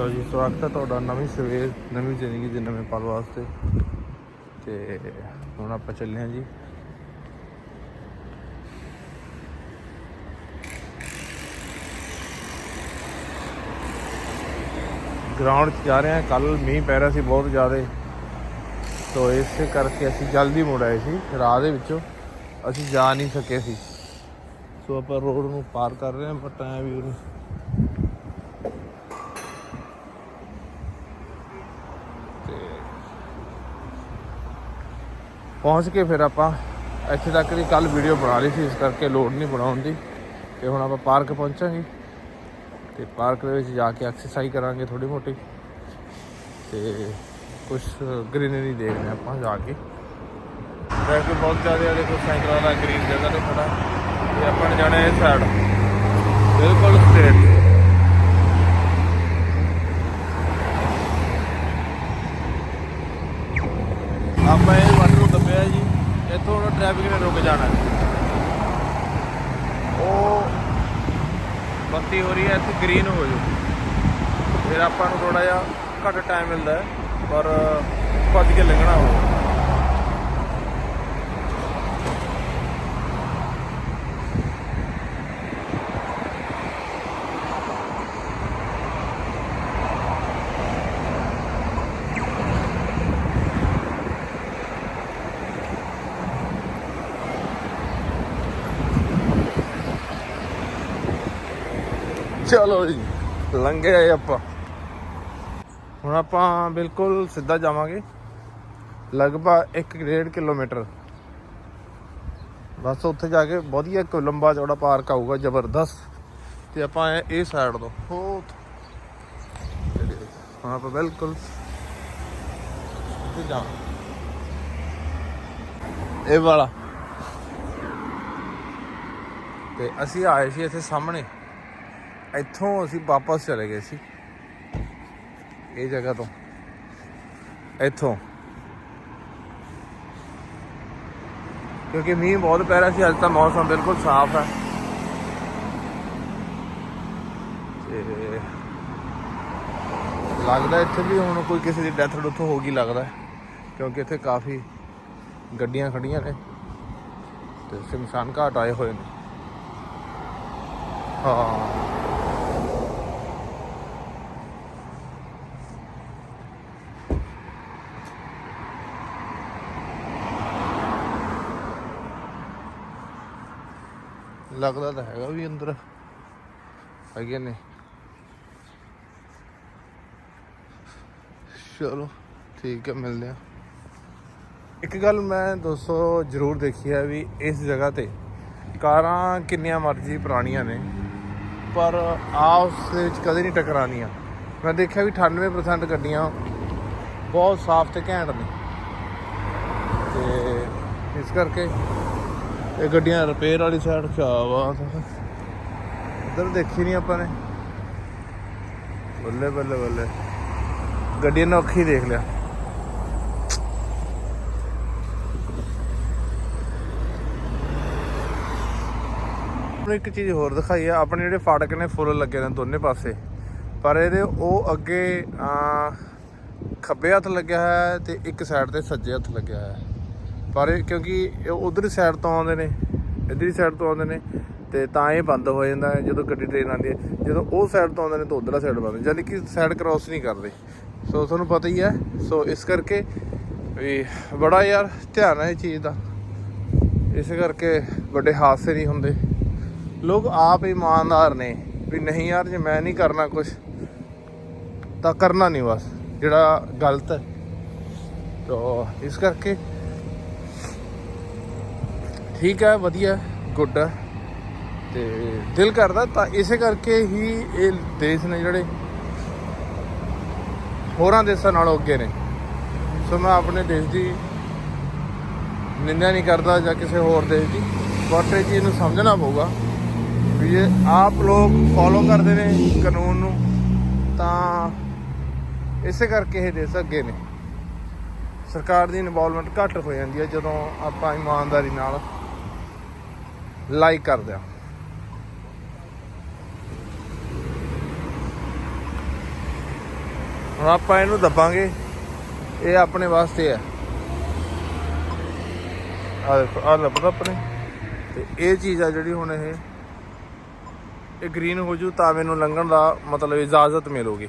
ਲਓ ਜੀ, ਸਵਾਗਤ ਹੈ ਤੁਹਾਡਾ ਨਵੀਂ ਸਵੇਰ, ਨਵੀਂ ਜ਼ਿੰਦਗੀ ਦੇ ਨਵੇਂ ਪਲ ਵਾਸਤੇ। ਤੇ ਹੁਣ ਆਪਾਂ ਚੱਲੇ ਹਾਂ ਜੀ। ਗਰਾਊਂਡ 'ਚ ਜਾ ਰਹੇ ਹਾਂ ਕੱਲ ਮੀਂਹ ਪੈ ਰਿਹਾ ਸੀ ਬਹੁਤ ਜ਼ਿਆਦਾ। ਤੋ ਇਸੇ ਕਰਕੇ ਅਸੀਂ ਜਲਦੀ ਮੁੜ ਆਏ ਸੀ, ਰਾਹ ਦੇ ਵਿੱਚੋਂ। ਅਸੀਂ ਜਾ ਨਹੀਂ ਸਕੇ ਸੀ। ਸੋ ਆਪਾਂ ਰੋਡ ਨੂੰ ਪਾਰ ਕਰ ਰਹੇ ਹਾਂ ਬਟ ਐ ਵੀ ਉਹਨੂੰ ਤੇ ਪਹੁੰਚ ਕੇ ਫਿਰ ਆਪਾਂ ਇੱਥੇ ਤੱਕ ਦੀ ਕੱਲ ਵੀਡੀਓ ਬਣਾ ਲਈ ਸੀ ਇਸ ਕਰਕੇ ਲੋਡ ਨਹੀਂ ਬਣਾਉਣ ਦੀ। ਤੇ ਹੁਣ ਆਪਾਂ ਪਾਰਕ ਪਹੁੰਚਾਂਗੇ ਤੇ ਪਾਰਕ ਦੇ ਵਿੱਚ ਜਾ ਕੇ ਐਕਸਰਸਾਈਜ਼ ਕਰਾਂਗੇ ਥੋੜੀ ਮੋਟੀ। ਤੇ ਕੁਝ ਗ੍ਰੀਨਰੀ ਦੇਖਦੇ ਆਪਾਂ ਜਾ ਕੇ। ਟ੍ਰੈਫਿਕ ਬਹੁਤ ਜ਼ਿਆਦਾ ਹੈ ਦੇਖੋ ਸਾਈਕਲਾਂ ਦਾ ਗ੍ਰੀਨ ਜਗ੍ਹਾ ਤੇ ਖੜਾ। ਤੇ ਆਪਾਂ ਜਾਣਾ ਇਸ ਸਾਈਡ ਬਿਲਕੁਲ ਸਟ੍ਰੇਟ ਆਪਾਂ ਇਹ ਵੱਟ ਨੂੰ ਦੱਬਿਆ ਜੀ, ਇੱਥੋਂ ਹੁਣ ਟ੍ਰੈਫਿਕ ਨੇ ਰੁਕ ਜਾਣਾ। ਉਹ ਬੱਤੀ ਹੋ ਰਹੀ ਹੈ, ਇੱਥੇ ਗ੍ਰੀਨ ਹੋ ਜੂ ਫਿਰ ਆਪਾਂ ਨੂੰ ਥੋੜਾ ਜਿਹਾ ਘੱਟ ਟਾਈਮ ਮਿਲਦਾ ਹੈ, ਪਰ ਭੱਜ ਕੇ ਲੰਘਣਾ ਹੋਵੇ ਚਲੋ ਜੀ, ਲੰਘੇ ਆਏ ਆਪਾਂ। ਹੁਣ ਆਪਾਂ ਬਿਲਕੁਲ ਸਿੱਧਾ ਜਾਵਾਂਗੇ, ਲਗਭਗ 1.5 ਕਿਲੋਮੀਟਰ। ਬਸ ਉੱਥੇ ਜਾ ਕੇ ਵਧੀਆ ਇੱਕ ਲੰਬਾ ਚੌੜਾ ਪਾਰਕ ਆਊਗਾ, ਜ਼ਬਰਦਸਤ। ਤੇ ਆਪਾਂ ਇਹ- ਇਹ ਸਾਈਡ ਤੋਂ। ਹੋ ਹੁਣ ਆਪਾਂ ਬਿਲਕੁਲ ਸਿੱਧੇ ਜਾ ਇਹ ਵਾਲਾ। ਤੇ ਅਸੀਂ ਆਏ ਸੀ ਇੱਥੇ ਸਾਹਮਣੇ। ਇੱਥੋਂ ਅਸੀਂ ਵਾਪਸ ਚਲੇ ਗਏ ਸੀ। ਇਹ ਜਗ੍ਹਾ ਤੋਂ। ਇੱਥੋਂ। ਕਿਉਂਕਿ ਮੀਂਹ ਬਹੁਤ ਪੈ ਰਿਹਾ ਸੀ, ਅੱਜ ਤਾਂ ਮੌਸਮ ਬਿਲਕੁਲ ਸਾਫ਼ ਹੈ। ਤੇ ਲੱਗਦਾ ਇੱਥੇ ਵੀ ਹੁਣ ਕੋਈ ਕਿਸੇ ਦੀ ਡੈਥ ਡੁੱਥ ਹੋ ਗਈ ਲੱਗਦਾ ਕਿਉਂਕਿ ਇੱਥੇ ਕਾਫੀ ਗੱਡੀਆਂ ਖੜੀਆਂ ਨੇ ਤੇ ਸ਼ਮਸ਼ਾਨ ਘਾਟ ਆਏ ਹੋਏ ਨੇ। ਹਾਂ। ਲੱਗਦਾ ਤਾਂ ਹੈਗਾ ਵੀ ਅੰਦਰ। ਹੈਗੇ ਨੇ। ਚਲੋ, ਠੀਕ ਹੈ, ਮਿਲਦੇ ਆ ਇੱਕ ਗੱਲ ਮੈਂ ਦੋਸਤੋ ਜ਼ਰੂਰ ਦੇਖੀ ਹੈ ਵੀ ਇਸ ਜਗ੍ਹਾ ਤੇ ਕਾਰਾਂ ਕਿੰਨੀਆਂ ਮਰਜ਼ੀ ਪੁਰਾਣੀਆਂ ਨੇ, ਪਰ ਆਪਸ ਦੇ ਵਿੱਚ ਕਦੇ ਨਹੀਂ ਟਕਰਾਣੀਆਂ ਮੈਂ ਦੇਖਿਆ ਵੀ 98% ਗੱਡੀਆਂ ਬਹੁਤ ਸਾਫ਼ ਤੇ ਘੈਂਟ ਨੇ। ਤੇ ਇਸ ਕਰਕੇ ਇਹ ਗੱਡੀਆਂ ਰਿਪੇਅਰ ਵਾਲੀ ਸਾਈਡ ਕਿਆ ਬਾਤ ਹੈ ਦੇਖੀ ਨਹੀਂ ਆਪਾਂ ਨੇ। ਬੱਲੇ ਬੱਲੇ ਬੱਲੇ। ਗੱਡੀ ਨੂੰ ਅੱਖੀ ਦੇਖ ਲਿਆ। ਇੱਕ ਚੀਜ਼ ਹੋਰ ਦਿਖਾਈ ਆ। ਆਪਣੇ ਜਿਹੜੇ ਫਾਟਕ ਨੇ ਫੁੱਲ ਲੱਗੇ ਨੇ ਦੋਨੇ ਪਾਸੇ। ਪਰ ਇਹਦੇ ਉਹ ਅੱਗੇ ਖੱਬੇ ਹੱਥ ਲੱਗਿਆ ਹੈ ਤੇ ਇੱਕ ਸਾਈਡ ਤੇ ਸੱਜੇ ਹੱਥ ਲੱਗਿਆ ਹੈ। ਪਰ ਇਹ ਕਿਉਂਕਿ ਉਧਰ ਸਾਈਡ ਤੋਂ ਆਉਂਦੇ ਨੇ, ਇਧਰਲੀ ਸਾਈਡ ਤੋਂ ਆਉਂਦੇ ਨੇ, ਤੇ ਤਾਂ ਇਹ ਬੰਦ ਹੋ ਜਾਂਦਾ ਹੈ ਜਦੋਂ ਗੱਡੀ ਟ੍ਰੇਨ ਆਉਂਦੀ ਹੈ। ਜਦੋਂ ਉਹ ਸਾਈਡ ਤੋਂ ਆਉਂਦੇ ਨੇ ਤਾਂ ਉਧਰਲਾ ਸਾਈਡ ਬੰਦ ਯਾਨੀ ਕਿ ਸਾਈਡ ਕ੍ਰਾਸ ਨਹੀਂ ਕਰਦੇ। ਸੋ ਤੁਹਾਨੂੰ ਪਤਾ ਹੀ ਹੈ ਸੋ ਇਸ ਕਰਕੇ ਵੀ ਬੜਾ ਯਾਰ ਧਿਆਨ ਹੈ ਇਹ ਚੀਜ਼ ਦਾ। ਇਸ ਕਰਕੇ ਵੱਡੇ ਹਾਦਸੇ ਨਹੀਂ ਹੁੰਦੇ। ਲੋਕ ਆਪ ਇਮਾਨਦਾਰ ਨੇ, ਵੀ ਨਹੀਂ ਯਾਰ, ਜੇ ਮੈਂ ਨਹੀਂ ਕਰਨਾ ਕੁਝ ਤਾਂ ਕਰਨਾ ਨਹੀਂ ਬਸ, ਜਿਹੜਾ ਗਲਤ ਹੈ। ਤੋ ਇਸ ਕਰਕੇ ਠੀਕ ਹੈ, ਵਧੀਆ ਗੁੱਡ ਹੈ। ਤੇ ਦਿਲ ਕਰਦਾ ਤਾਂ ਇਸੇ ਕਰਕੇ ਹੀ ਇਹ ਦੇਸ਼ ਨੇ ਜਿਹੜੇ ਹੋਰਾਂ ਦੇਸ਼ਾਂ ਨਾਲੋਂ ਅੱਗੇ ਨੇ। ਸੋ ਮੈਂ ਆਪਣੇ ਦੇਸ਼ ਦੀ ਨਿੰਦਿਆ ਨਹੀਂ ਕਰਦਾ ਜਾਂ ਕਿਸੇ ਹੋਰ ਦੇਸ਼ ਦੀ। ਬਟ ਇਹ ਚੀਜ਼ ਨੂੰ ਸਮਝਣਾ ਪਊਗਾ ਵੀ ਜੇ ਆਪ ਲੋਕ ਫੋਲੋ ਕਰਦੇ ਨੇ ਕਾਨੂੰਨ ਨੂੰ, ਤਾਂ ਇਸੇ ਕਰਕੇ ਇਹ ਦੇਸ਼ ਅੱਗੇ ਨੇ। ਸਰਕਾਰ ਦੀ ਇਨਵੋਲਵਮੈਂਟ ਘੱਟ ਹੋ ਜਾਂਦੀ ਹੈ ਜਦੋਂ ਆਪਾਂ ਇਮਾਨਦਾਰੀ ਨਾਲ ਲਾਈਕ ਕਰਦੇ ਆ ਹੁਣ ਆਪਾਂ ਇਹਨੂੰ ਦੱਬਾਂਗੇ। ਇਹ ਆਪਣੇ ਵਾਸਤੇ ਹੈ। ਆ ਦੇਖੋ ਆ ਲੱਭਦਾ ਆਪਣੇ। ਤੇ ਇਹ ਚੀਜ਼ ਆ ਜਿਹੜੀ ਹੁਣ ਇਹ ਇਹ ਗ੍ਰੀਨ ਹੋ ਜੂ ਤਾਂ ਮੈਨੂੰ ਲੰਘਣ ਦਾ ਮਤਲਬ ਇਜਾਜ਼ਤ ਮਿਲੂਗੀ।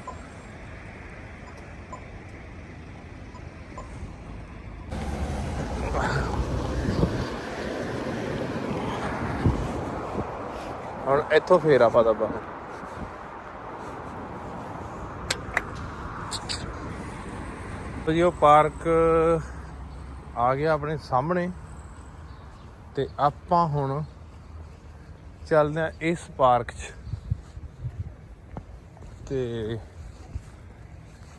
ਹੁਣ ਇੱਥੋਂ ਫੇਰ ਆਪਾਂ ਦੱਬਾ ਤੋ ਜੀ ਉਹ ਪਾਰਕ ਆ ਗਿਆ ਆਪਣੇ ਸਾਹਮਣੇ ਤੇ ਆਪਾਂ ਹੁਣ ਚੱਲਦੇ ਆ ਇਸ ਪਾਰਕ 'ਚ। ਤੇ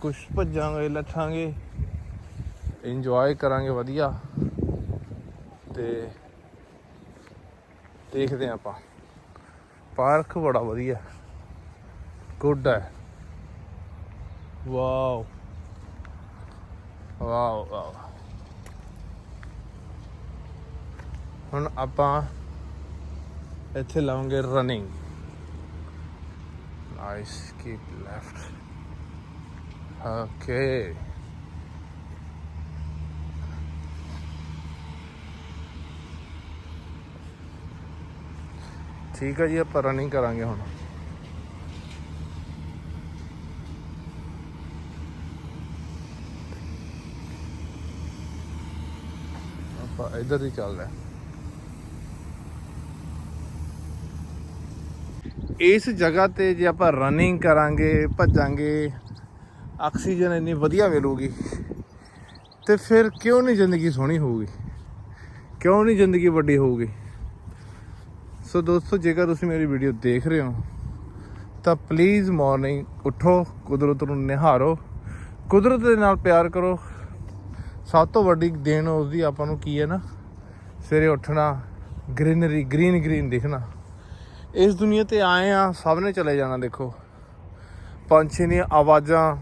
ਕੁਝ ਭੱਜਾਂਗੇ ਲੱਥਾਂਗੇ ਇੰਜੋਏ ਕਰਾਂਗੇ ਵਧੀਆ। ਤੇ ਦੇਖਦੇ ਆ ਆਪਾਂ। ਪਾਰਕ ਬੜਾ ਵਧੀਆ। ਗੁੱਡ ਹੈ। ਵਾਓ ਵਾਓ ਵਾਓ ਹੁਣ ਆਪਾਂ ਇੱਥੇ ਲਾਵਾਂਗੇ running nice keep left okay ਠੀਕ ਹੈ ਜੀ, ਆਪਾਂ ਰਨਿੰਗ ਕਰਾਂਗੇ ਹੁਣ। ਆਪਾਂ ਇੱਧਰ ਹੀ ਚੱਲਦੇ ਹਾਂ। ਇਸ ਜਗ੍ਹਾ ਤੇ ਜੇ ਆਪਾਂ ਰਨਿੰਗ ਕਰਾਂਗੇ, ਭੱਜਾਂਗੇ, ਆਕਸੀਜਨ ਇੰਨੀ ਵਧੀਆ ਮਿਲੂਗੀ, ਤੇ ਫਿਰ ਕਿਉਂ ਨਹੀਂ ਜ਼ਿੰਦਗੀ ਸੋਹਣੀ ਹੋਊਗੀ? ਕਿਉਂ ਨਹੀਂ ਜ਼ਿੰਦਗੀ ਵੱਡੀ ਹੋਊਗੀ? ਸੋ ਦੋਸਤੋ, ਜੇਕਰ ਤੁਸੀਂ ਮੇਰੀ ਵੀਡੀਓ ਦੇਖ ਰਹੇ ਹੋ, ਤਾਂ ਪਲੀਜ਼ ਮਾਰਨਿੰਗ ਉਠੋ, ਕੁਦਰਤ ਨੂੰ ਨਿਹਾਰੋ। ਕੁਦਰਤ ਦੇ ਨਾਲ ਪਿਆਰ ਕਰੋ। ਸਭ ਤੋਂ ਵੱਡੀ ਦੇਣ ਉਸ ਦੀ ਆਪਾਂ ਨੂੰ ਕੀ ਹੈ ਨਾ? ਸਵੇਰੇ ਉੱਠਣਾ ਗ੍ਰੀਨਰੀ ਗ੍ਰੀਨ ਗ੍ਰੀਨ ਦਿਖਣਾ। ਇਸ ਦੁਨੀਆ ਤੇ ਆਏ ਆ, ਸਭ ਨੇ ਚਲੇ ਜਾਣਾ, ਦੇਖੋ। ਪੰਛੀ ਦੀਆਂ ਆਵਾਜ਼ਾਂ,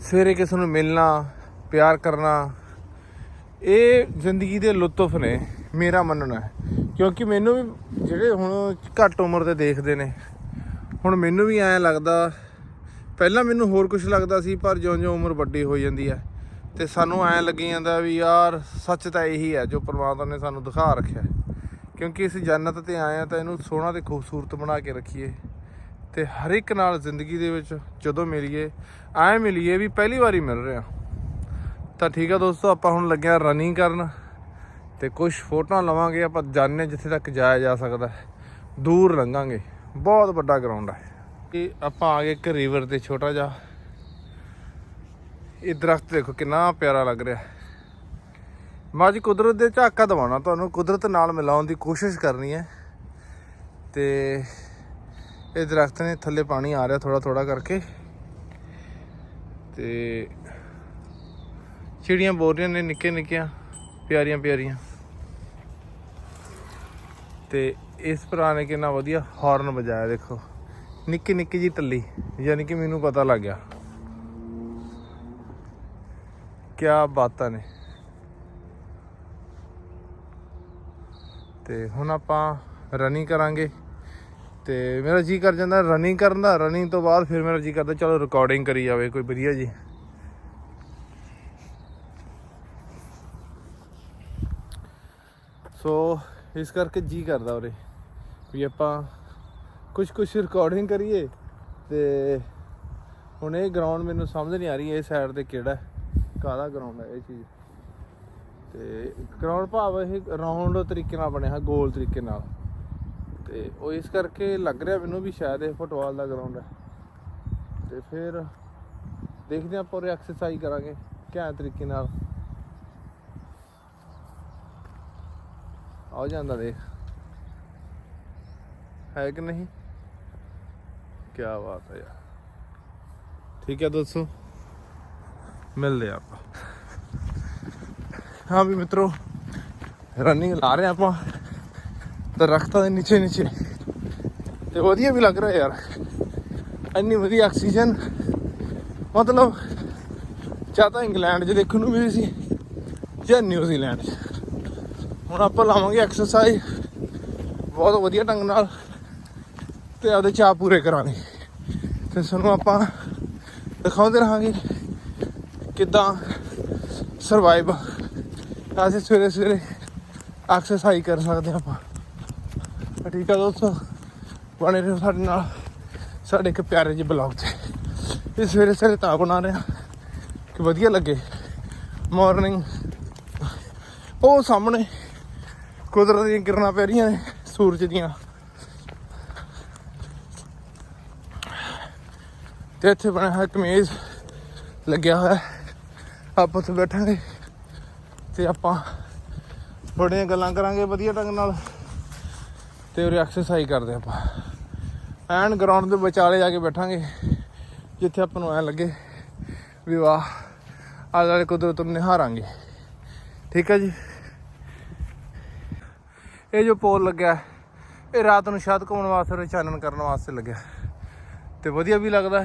ਸਵੇਰੇ ਕਿਸੇ ਨੂੰ ਮਿਲਣਾ, ਪਿਆਰ ਕਰਨਾ, ਇਹ ਜ਼ਿੰਦਗੀ ਦੇ ਲੁਤਫ ਨੇ, ਮੇਰਾ ਮੰਨਣਾ ਹੈ। ਕਿਉਂਕਿ ਮੈਨੂੰ ਵੀ ਜਿਹੜੇ ਹੁਣ ਘੱਟ ਉਮਰ ਦੇ ਦੇਖਦੇ ਨੇ, ਹੁਣ ਮੈਨੂੰ ਵੀ ਐਂ ਲੱਗਦਾ, ਪਹਿਲਾਂ ਮੈਨੂੰ ਹੋਰ ਕੁਝ ਲੱਗਦਾ ਸੀ, ਪਰ ਜਿਉਂ-ਜਿਉਂ ਉਮਰ ਵੱਡੀ ਹੋ ਜਾਂਦੀ ਹੈ ਤੇ ਸਾਨੂੰ ਐਂ ਲੱਗੀ ਜਾਂਦਾ ਵੀ ਯਾਰ ਸੱਚ ਤਾਂ ਇਹੀ ਹੈ ਜੋ ਪ੍ਰਮਾਤਮਾ ਨੇ ਸਾਨੂੰ ਦਿਖਾ ਰੱਖਿਆ ਹੈ। ਕਿਉਂਕਿ ਅਸੀਂ ਜੰਨਤ ਤੇ ਆਏ ਆ ਤਾਂ ਇਹਨੂੰ ਸੋਹਣਾ ਤੇ ਖੂਬਸੂਰਤ ਬਣਾ ਕੇ ਰੱਖੀਏ ਤੇ ਹਰ ਇੱਕ ਨਾਲ ਜ਼ਿੰਦਗੀ ਦੇ ਵਿੱਚ ਜਦੋਂ ਮਿਲੀਏ, ਐਂ ਮਿਲੀਏ ਵੀ ਪਹਿਲੀ ਵਾਰੀ ਮਿਲ ਰਿਹਾ ਤਾਂ ਠੀਕ ਆ ਦੋਸਤੋ, ਆਪਾਂ ਹੁਣ ਲੱਗਿਆ ਰਨਿੰਗ ਕਰਨ ਤੇ ਕੁਝ ਫੋਟੋਆਂ ਲਵਾਂਗੇ, ਆਪਾਂ ਜਾਣਨੇ ਜਿੱਥੇ ਤੱਕ ਜਾਇਆ ਜਾ ਸਕਦਾ। ਦੂਰ ਲੰਘਾਂਗੇ। ਬਹੁਤ ਵੱਡਾ ਗਰਾਊਂਡ ਹੈ ਇਹ। ਆਪਾਂ ਆ ਗਏ ਇੱਕ ਰਿਵਰ ਤੇ ਛੋਟਾ ਜਿਹਾ। ਇਹ ਦਰਖਤ ਦੇਖੋ ਕਿੰਨਾ ਪਿਆਰਾ ਲੱਗ ਰਿਹਾ। ਹੈ। ਮੈਂ ਅੱਜ ਕੁਦਰਤ ਦੇ ਝਾਕਾ ਦਿਵਾਉਣਾ ਤੁਹਾਨੂੰ। ਕੁਦਰਤ ਨਾਲ ਮਿਲਾਉਣ ਦੀ ਕੋਸ਼ਿਸ਼ ਕਰਨੀ ਹੈ। ਤੇ ਇਹ ਦਰਖਤ ਨੇ ਥੱਲੇ ਪਾਣੀ ਆ ਰਿਹਾ ਥੋੜਾ ਥੋੜਾ ਕਰਕੇ। ਤੇ ਚਿੜੀਆਂ ਬੋਲ ਰਹੀਆਂ ਨੇ ਨਿੱਕੇ ਨਿੱਕੀਆਂ, ਪਿਆਰੀਆਂ ਪਿਆਰੀਆਂ। ਤੇ ਇਸ ਭਰਾ ਨੇ ਕਿੰਨਾ ਵਧੀਆ ਹਾਰਨ ਵਜਾਇਆ, ਦੇਖੋ। ਨਿੱਕੀ ਨਿੱਕੀ ਜੀ ਟੱਲੀ, ਯਾਨੀ ਕਿ ਮੈਨੂੰ ਪਤਾ ਲੱਗ ਗਿਆ। ਕਿਆ ਬਾਤਾਂ ਨੇ। ਤੇ ਹੁਣ ਆਪਾਂ ਰਨਿੰਗ ਕਰਾਂਗੇ। ਤੇ ਮੇਰਾ ਜੀ ਕਰ ਜਾਂਦਾ ਰਨਿੰਗ ਕਰਨ ਦਾ। ਰਨਿੰਗ ਤੋਂ ਬਾਅਦ ਫਿਰ ਮੇਰਾ ਜੀ ਕਰਦਾ, ਚਲੋ ਰਿਕਾਰਡਿੰਗ ਕਰੀ ਜਾਵੇ, ਕੋਈ ਵਧੀਆ ਜੀ। ਸੋ ਇਸ ਕਰਕੇ ਜੀ ਕਰਦਾ ਉਰੇ, ਵੀ ਆਪਾਂ ਕੁਝ ਕੁਝ ਰਿਕਾਰਡਿੰਗ ਕਰੀਏ ਤੇ ਹੁਣ ਇਹ ਗਰਾਊਂਡ ਮੈਨੂੰ ਸਮਝ ਨਹੀਂ ਆ ਰਹੀ ਇਹ ਸਾਈਡ ਤੇ ਕਿਹੜਾ ਕਾਹਦਾ ਗਰਾਊਂਡ ਹੈ ਇਹ ਚੀਜ਼। ਤੇ ਗਰਾਊਂਡ ਭਾਵ ਇਹ ਰਾਉਂਡ ਤਰੀਕੇ ਨਾਲ ਬਣਿਆ ਹੈ ਗੋਲ ਤਰੀਕੇ ਨਾਲ। ਤੇ ਉਹ ਇਸ ਕਰਕੇ ਲੱਗ ਰਿਹਾ ਮੈਨੂੰ ਵੀ ਸ਼ਾਇਦ ਇਹ ਫੁੱਟਬਾਲ ਦਾ ਗਰਾਊਂਡ ਹੈ। ਤੇ ਫਿਰ ਦੇਖਦੇ ਆਪਾਂ ਉਰੇ ਐਕਸਰਸਾਈਜ਼ ਕਰਾਂਗੇ, ਕਿਆ ਤਰੀਕੇ ਨਾਲ। ਆ ਜਾਂਦਾ ਦੇਖ। ਹੈ ਕਿ ਨਹੀਂ? ਕੀ ਬਾਤ ਹੈ ਯਾਰ। ਠੀਕ ਹੈ ਦੋਸਤੋ, ਮਿਲਦੇ ਆ ਆਪਾਂ। ਹਾਂ ਵੀ ਮਿੱਤਰੋ ਰਨਿੰਗ ਲਾ ਰਹੇ ਆਪਾਂ। ਦਰਖਤਾਂ ਦੇ ਨੀਚੇ ਨੀਚੇ। ਤੇ ਵਧੀਆ ਵੀ ਲੱਗ ਰਿਹਾ ਯਾਰ। ਇੰਨੀ ਵਧੀਆ ਆਕਸੀਜਨ। ਮਤਲਬ, ਜਾਂ ਤਾਂ ਇੰਗਲੈਂਡ 'ਚ ਦੇਖਣ ਨੂੰ ਮਿਲੀ ਸੀ, ਜਾਂ ਨਿਊਜ਼ੀਲੈਂਡ 'ਚ। ਹੁਣ ਆਪਾਂ ਲਾਵਾਂਗੇ ਐਕਸਰਸਾਈਜ਼ ਬਹੁਤ ਵਧੀਆ ਢੰਗ ਨਾਲ ਤੇ ਆਪਦੇ ਚਾਹ ਪੂਰੇ ਕਰਾਂਗੇ। ਤੇ ਸਾਨੂੰ ਆਪਾਂ ਦਿਖਾਉਂਦੇ ਰਹਾਂਗੇ ਕਿਦਾਂ ਸਰਵਾਈਵ ਅਸੀਂ ਸਵੇਰੇ ਸਵੇਰੇ ਐਕਸਰਸਾਈਜ਼ ਕਰ ਸਕਦੇ ਹਾਂ ਆਪਾਂ। ਠੀਕ ਆ ਦੋਸਤੋ, ਬਣੇ ਰਹੋ ਸਾਡੇ ਨਾਲ, ਸਾਡੇ ਇੱਕ ਪਿਆਰੇ ਜਿਹੇ ਬਲੌਗ 'ਚ। ਇਹ ਸਵੇਰੇ ਸਵੇਰੇ ਤਾਂ ਬਣਾ ਰਹੇ ਰਿਹਾ ਕਿ ਵਧੀਆ ਲੱਗੇ। ਮਾਰਨਿੰਗ ਉਹ ਸਾਹਮਣੇ ਕੁਦਰਤ ਦੀਆਂ ਕਿਰਨਾਂ ਪੈ ਰਹੀਆਂ ਨੇ, ਸੂਰਜ ਦੀਆਂ। ਤੇ ਇੱਥੇ ਬਣਿਆ ਹੋਇਆ ਕਮੇਜ਼ ਲੱਗਿਆ ਹੋਇਆ ਆਪਾਂ ਉੱਥੇ ਬੈਠਾਂਗੇ ਤੇ ਆਪਾਂ ਬੜੀਆਂ ਗੱਲਾਂ ਕਰਾਂਗੇ ਵਧੀਆ ਢੰਗ ਨਾਲ ਤੇ ਉਹ ਐਕਸਰਸਾਈਜ਼ ਕਰਦੇ ਆਪਾਂ। ਐਨ ਗਰਾਊਂਡ ਦੇ ਵਿਚਾਲੇ ਜਾ ਕੇ ਬੈਠਾਂਗੇ, ਜਿੱਥੇ ਆਪਾਂ ਨੂੰ ਐ ਲੱਗੇ ਵੀ ਵਾਹ ਆਲੇ ਦੁਆਲੇ ਕੁਦਰਤ ਨੂੰ ਨਿਹਾਰਾਂਗੇ। ਠੀਕ ਹੈ ਜੀ? ਇਹ ਜੋ ਪੋਲ ਲੱਗਿਆ, ਇਹ ਰਾਤ ਨੂੰ ਸ਼ਾਇਦ ਘੁੰਮਣ ਵਾਸਤੇ ਔਰ ਚਾਨਣ ਕਰਨ ਵਾਸਤੇ ਲੱਗਿਆ। ਤੇ ਵਧੀਆ ਵੀ ਲੱਗਦਾ,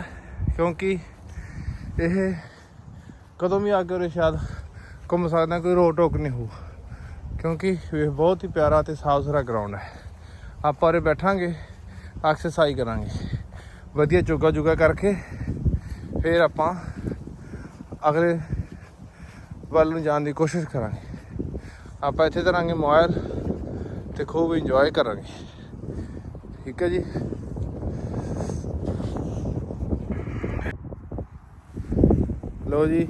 ਕਿਉਂਕਿ ਇਹ ਕਦੋਂ ਵੀ ਆ ਕੇ ਉਰੇ ਸ਼ਾਇਦ ਘੁੰਮ ਸਕਦਾ, ਕੋਈ ਰੋਕ ਟੋਕ ਨਹੀਂ ਹੋਊ। ਕਿਉਂਕਿ ਇਹ ਬਹੁਤ ਹੀ ਪਿਆਰਾ ਤੇ ਸਾਫ਼ ਸੁਥਰਾ ਗਰਾਊਂਡ ਹੈ। ਆਪਾਂ ਉਰੇ ਬੈਠਾਂਗੇ ਐਕਸਰਸਾਈਜ਼ ਕਰਾਂਗੇ। ਵਧੀਆ ਚੋਗਾ ਜੁਗਾ ਕਰਕੇ ਫਿਰ ਆਪਾਂ ਅਗਲੇ ਵੱਲ ਨੂੰ ਜਾਣ ਦੀ ਕੋਸ਼ਿਸ਼ ਕਰਾਂਗੇ। ਆਪਾਂ ਇੱਥੇ ਕਰਾਂਗੇ ਮੋਬਾਈਲ ਤੇ ਖੂਬ ਇੰਜੋਏ ਕਰਾਂਗੇ। ਠੀਕ ਹੈ ਜੀ? ਲੋ ਜੀ।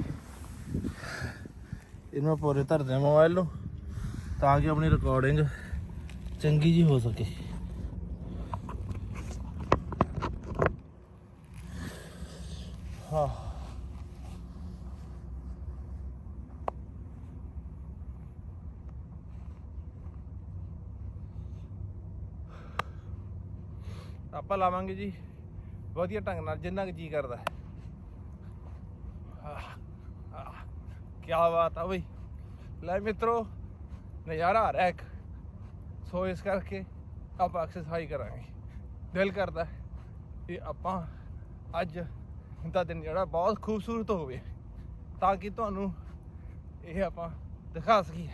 ਇਹਨੂੰ ਪੂਰੇ ਧਰਦੇ ਆ ਮੋਬਾਈਲ ਨੂੰ, ਤਾਂ ਕਿ ਆਪਣੀ ਰਿਕਾਰਡਿੰਗ ਚੰਗੀ ਜੀ ਹੋ ਸਕੇ। ਹਾਂ। ਆਪਾਂ ਲਾਵਾਂਗੇ ਜੀ ਵਧੀਆ ਢੰਗ ਨਾਲ, ਜਿੰਨਾ ਕੁ ਜੀ ਕਰਦਾ। ਹੈ ਕੀ ਬਾਤ ਆ ਬਈ। ਲੈ ਮਿੱਤਰੋ, ਨਜ਼ਾਰਾ ਆ ਰਿਹਾ ਇੱਕ। ਸੋ ਇਸ ਕਰਕੇ ਆਪਾਂ ਐਕਸਰਸਾਈਜ਼ ਕਰਾਂਗੇ। ਦਿਲ ਕਰਦਾ ਹੈ ਕਿ ਆਪਾਂ ਅੱਜ ਦਾ ਦਿਨ ਜਿਹੜਾ ਬਹੁਤ ਖੂਬਸੂਰਤ ਹੋਵੇ, ਤਾਂ ਕਿ ਤੁਹਾਨੂੰ ਇਹ ਆਪਾਂ ਦਿਖਾ ਸਕੀਏ।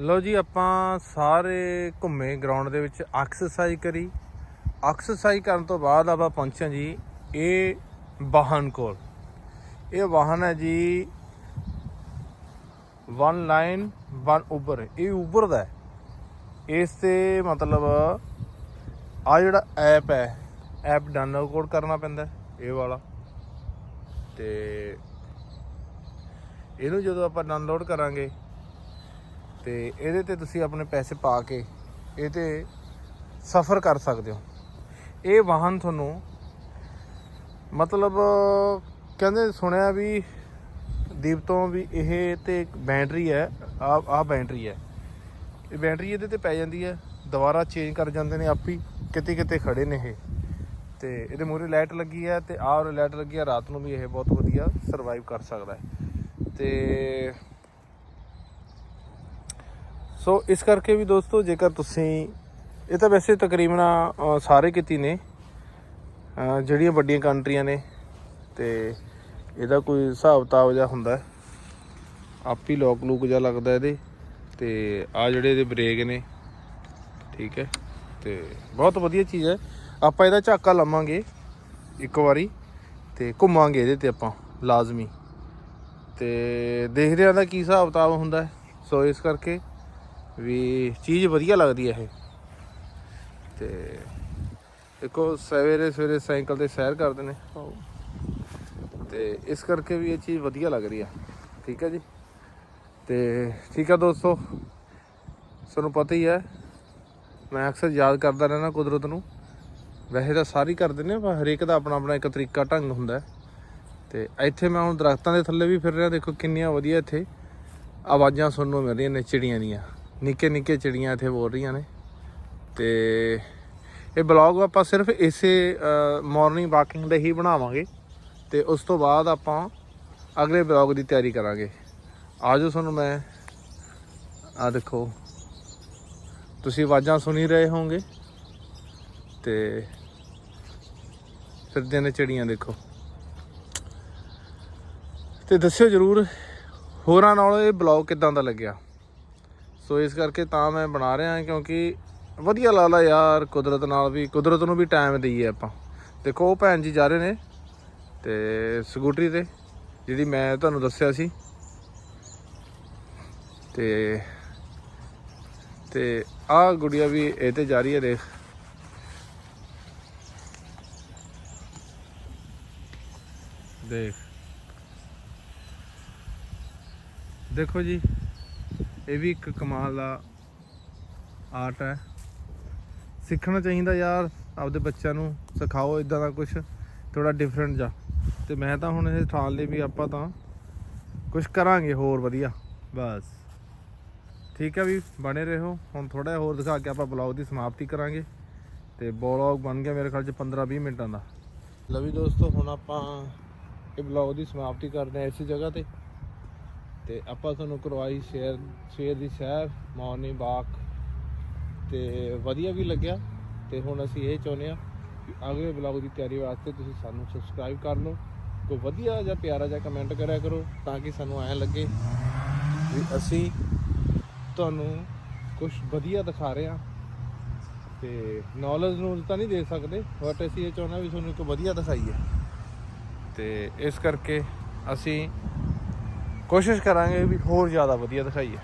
ਲਓ ਜੀ, ਆਪਾਂ ਸਾਰੇ ਘੁੰਮੇ ਗਰਾਊਂਡ ਦੇ ਵਿੱਚ ਐਕਸਰਸਾਈਜ਼ ਕਰੀ। ਐਕਸਰਸਾਈਜ਼ ਕਰਨ ਤੋਂ ਬਾਅਦ ਆਪਾਂ ਪਹੁੰਚੇ ਜੀ, ਇਹ ਵਾਹਨ ਕੋਲ। ਇਹ ਵਾਹਨ ਹੈ ਜੀ ਵਨ ਲਾਈਨ ਵਨ ਉਬਰ ਇਹ ਉਬਰ ਦਾ ਇਸ ਤੇ ਮਤਲਬ ਆ ਜਿਹੜਾ ਐਪ ਹੈ ਐਪ ਡਾਊਨਲੋਡ ਕਰਨਾ ਪੈਂਦਾ ਇਹ ਵਾਲਾ। ਤੇ ਇਹਨੂੰ ਜਦੋਂ ਆਪਾਂ ਡਾਊਨਲੋਡ ਕਰਾਂਗੇ ਤੇ ਇਹਦੇ ਤੇ ਤੁਸੀਂ ਆਪਣੇ ਪੈਸੇ ਪਾ ਕੇ ਇਹ ਤੇ ਸਫ਼ਰ ਕਰ ਸਕਦੇ ਹੋ। ਇਹ ਵਾਹਨ ਤੁਹਾਨੂੰ ਮਤਲਬ ਕਹਿੰਦੇ ਸੁਣਿਆ ਵੀ ਦੀਪ ਤੋਂ ਵੀ ਇਹ ਤੇ ਇੱਕ ਬੈਟਰੀ ਹੈ ਆ ਆ ਬੈਟਰੀ ਹੈ। ਇਹ ਬੈਟਰੀ ਇਹਦੇ ਤੇ ਪੈ ਜਾਂਦੀ ਹੈ, ਦੁਬਾਰਾ ਚੇਂਜ ਕਰ ਜਾਂਦੇ ਨੇ ਆਪੀ ਕਿਤੇ ਕਿਤੇ ਖੜੇ ਨੇ ਇਹ। ਤੇ ਇਹਦੇ ਮੂਹਰੇ ਲਾਈਟ ਲੱਗੀ ਹੈ ਤੇ ਆਹ ਲਾਈਟ ਲੱਗੀ ਹੈ, ਰਾਤ ਨੂੰ ਵੀ ਇਹ ਬਹੁਤ ਵਧੀਆ ਸਰਵਾਈਵ ਕਰ ਸਕਦਾ ਹੈ। ਤੇ ਸੋ ਇਸ ਕਰਕੇ ਵੀ ਦੋਸਤੋ, ਜੇਕਰ ਤੁਸੀਂ ਇਹ ਤਾਂ ਵੈਸੇ ਤਕਰੀਬਨ ਸਾਰੇ ਕੀਤੀ ਨੇ ਜਿਹੜੀਆਂ ਵੱਡੀਆਂ ਕੰਟਰੀਆਂ ਨੇ, ਤੇ ਇਹਦਾ ਕੋਈ ਹਿਸਾਬ ਕਿਤਾਬ ਜਿਹਾ ਹੁੰਦਾ ਆਪ ਹੀ ਲੋਕ ਲੂਕ ਜਿਹਾ ਲੱਗਦਾ ਇਹਦੇ, ਤੇ ਆ ਜਿਹੜੇ ਇਹਦੇ ਬ੍ਰੇਕ ਨੇ, ਠੀਕ ਹੈ, ਤੇ ਬਹੁਤ ਵਧੀਆ ਚੀਜ਼ ਹੈ। ਆਪਾਂ ਇਹਦਾ ਝਾਕਾ ਲਵਾਂਗੇ ਇੱਕ ਵਾਰੀ, ਤੇ ਘੁੰਮਾਂਗੇ ਇਹਦੇ ਤੇ ਆਪਾਂ, ਲਾਜ਼ਮੀ। ਤੇ ਦੇਖਦੇ ਆਂ ਦਾ ਕੀ ਹਿਸਾਬ ਕਿਤਾਬ ਹੁੰਦਾ ਸੋ ਇਸ ਕਰਕੇ ਵੀ ਚੀਜ਼ ਵਧੀਆ ਲੱਗਦੀ ਹੈ ਇਹ। ਤੇ ਦੇਖੋ ਸਵੇਰੇ ਸਵੇਰੇ ਸਾਈਕਲ ਤੇ ਸੈਰ ਕਰਦੇ ਨੇ। ਤੇ ਇਸ ਕਰਕੇ ਵੀ ਇਹ ਚੀਜ਼ ਵਧੀਆ ਲੱਗ ਰਹੀ ਆ। ਠੀਕ ਹੈ ਜੀ? ਤੇ ਠੀਕ ਆ ਦੋਸਤੋ ਤੁਹਾਨੂੰ ਪਤਾ ਹੀ ਹੈ ਮੈਂ ਅਕਸਰ ਯਾਦ ਕਰਦਾ ਰਹਿਣਾ ਕੁਦਰਤ ਨੂੰ। ਵੈਸੇ ਤਾਂ ਸਾਰੇ ਕਰਦੇ ਨੇ ਪਰ ਹਰੇਕ ਦਾ ਆਪਣਾ ਆਪਣਾ ਇੱਕ ਤਰੀਕਾ ਢੰਗ ਹੁੰਦਾ। ਤੇ ਇੱਥੇ ਮੈਂ ਹੁਣ ਦਰਖਤਾਂ ਦੇ ਥੱਲੇ ਵੀ ਫਿਰ ਰਿਹਾ ਦੇਖੋ ਕਿੰਨੀਆਂ ਵਧੀਆ ਇੱਥੇ ਆਵਾਜ਼ਾਂ ਸੁਣਨ ਨੂੰ ਮਿਲ ਰਹੀਆਂ ਨੇ ਚਿੜੀਆਂ ਦੀਆਂ। ਨਿੱਕੇ ਨਿੱਕੇ ਚਿੜੀਆਂ ਇੱਥੇ ਬੋਲ ਰਹੀਆਂ ਨੇ। ਤੇ ਇਹ ਬਲੌਗ ਆਪਾਂ ਸਿਰਫ ਇਸੇ ਮਾਰਨਿੰਗ ਵਾਕਿੰਗ ਦੇ ਹੀ ਬਣਾਵਾਂਗੇ। ਤੇ ਉਸ ਤੋਂ ਬਾਅਦ ਆਪਾਂ ਅਗਲੇ ਬਲੌਗ ਦੀ ਤਿਆਰੀ ਕਰਾਂਗੇ। ਆਜੋ ਤੁਹਾਨੂੰ ਮੈਂ ਆ ਦੇਖੋ। ਤੁਸੀਂ ਆਵਾਜ਼ਾਂ ਸੁਣੀ ਰਹੇ ਹੋਵੋਗੇ। ਤੇ ਫਿਰਦੇ ਨੇ ਚਿੜੀਆਂ ਦੇਖੋ। ਤੇ ਦੱਸਿਓ ਜਰੂਰ, ਹੋਰਾਂ ਨਾਲੋਂ ਇਹ ਬਲੌਗ ਕਿਦਾਂ ਦਾ ਲੱਗਿਆ? ਸੋ ਇਸ ਕਰਕੇ ਤਾਂ ਮੈਂ ਬਣਾ ਰਿਹਾ ਕਿਉਂਕਿ ਵਧੀਆ ਲੱਗਦਾ ਯਾਰ, ਕੁਦਰਤ ਨਾਲ ਵੀ, ਕੁਦਰਤ ਨੂੰ ਵੀ ਟਾਈਮ ਦਈਏ ਆਪਾਂ। ਦੇਖੋ, ਉਹ ਭੈਣ ਜੀ ਜਾ ਰਹੇ ਨੇ ਤੇ ਸਕੂਟਰੀ ਤੇ, ਜਿਹੜੀ ਮੈਂ ਤੁਹਾਨੂੰ ਦੱਸਿਆ ਸੀ। ਤੇ ਤੇ ਆਹ ਗੁੜੀਆ ਵੀ ਇਹ ਤੇ ਜਾ ਰਹੀ ਹੈ, ਦੇਖ। ਦੇਖ। ਦੇਖੋ ਜੀ। ਇਹ ਵੀ ਇੱਕ ਕਮਾਲ ਦਾ ਆਰਟ ਹੈ। ਸਿੱਖਣਾ ਚਾਹੀਦਾ ਯਾਰ, ਆਪਦੇ ਬੱਚਿਆਂ ਨੂੰ ਸਿਖਾਓ ਇਦਾਂ ਦਾ ਕੁਝ ਥੋੜਾ ਡਿਫਰੈਂਟ ਜਾ ਤੇ ਮੈਂ ਤਾਂ ਹੁਣ ਇਹ ਠਾਲ ਲਈ ਵੀ ਆਪਾਂ ਤਾਂ ਕੁਝ ਕਰਾਂਗੇ ਹੋਰ ਵਧੀਆ। ਬਸ। ਠੀਕ ਹੈ ਵੀ, ਬਣੇ ਰਹੋ। ਹੁਣ ਥੋੜਾ ਜਿਹਾ ਹੋਰ ਦਿਖਾ ਕੇ ਆਪਾਂ ਬਲੌਗ ਦੀ ਸਮਾਪਤੀ ਕਰਾਂਗੇ। ਤੇ ਬਲੌਗ ਬਣ ਗਿਆ ਮੇਰੇ ਖਿਆਲ ਚ 15-20 ਮਿੰਟਾਂ ਦਾ। ਲਵੀ ਦੋਸਤੋ, ਹੁਣ ਆਪਾਂ ਇਹ ਬਲੌਗ ਦੀ ਸਮਾਪਤੀ ਕਰਦੇ ਹਾਂ ਇਸੇ ਜਗ੍ਹਾ ਤੇ। ਤੇ ਆਪਾਂ ਤੁਹਾਨੂੰ ਕਰਵਾਈ ਸ਼ੇਅਰ ਸ਼ੇਅਰ ਦੀ ਸੈਰ, ਮਾਰਨਿੰਗ ਵਾਕ ਤੇ ਵਧੀਆ ਵੀ ਲੱਗਿਆ ਤੇ ਹੁਣ ਅਸੀਂ ਇਹ ਚਾਹੁੰਦੇ ਆ ਕਿ ਅਗਲੇ ਬਲੌਗ ਦੀ ਤਿਆਰੀ ਵਾਸਤੇ ਤੁਸੀਂ ਸਾਨੂੰ ਸਬਸਕ੍ਰਾਈਬ ਕਰ ਲਓ, ਕੋਈ ਵਧੀਆ ਜਾਂ ਪਿਆਰਾ ਜਿਹਾ ਕਮੈਂਟ ਕਰਿਆ ਕਰੋ ਤਾਂ ਕਿ ਸਾਨੂੰ ਐਂ ਲੱਗੇ ਵੀ ਅਸੀਂ ਤੁਹਾਨੂੰ ਕੁਝ ਵਧੀਆ ਦਿਖਾ ਰਹੇ ਹਾਂ ਤੇ ਨੌਲੇਜ ਨੂੰ ਤਾਂ ਨਹੀਂ ਦੇ ਸਕਦੇ ਬਟ ਅਸੀਂ ਇਹ ਚਾਹੁੰਦੇ ਹਾਂ ਵੀ ਤੁਹਾਨੂੰ ਇੱਕ ਵਧੀਆ ਦਿਖਾਈਏ ਤੇ ਇਸ ਕਰਕੇ ਅਸੀਂ ਕੋਸ਼ਿਸ਼ ਕਰਾਂਗੇ ਵੀ ਹੋਰ ਜ਼ਿਆਦਾ ਵਧੀਆ ਦਿਖਾਈਏ।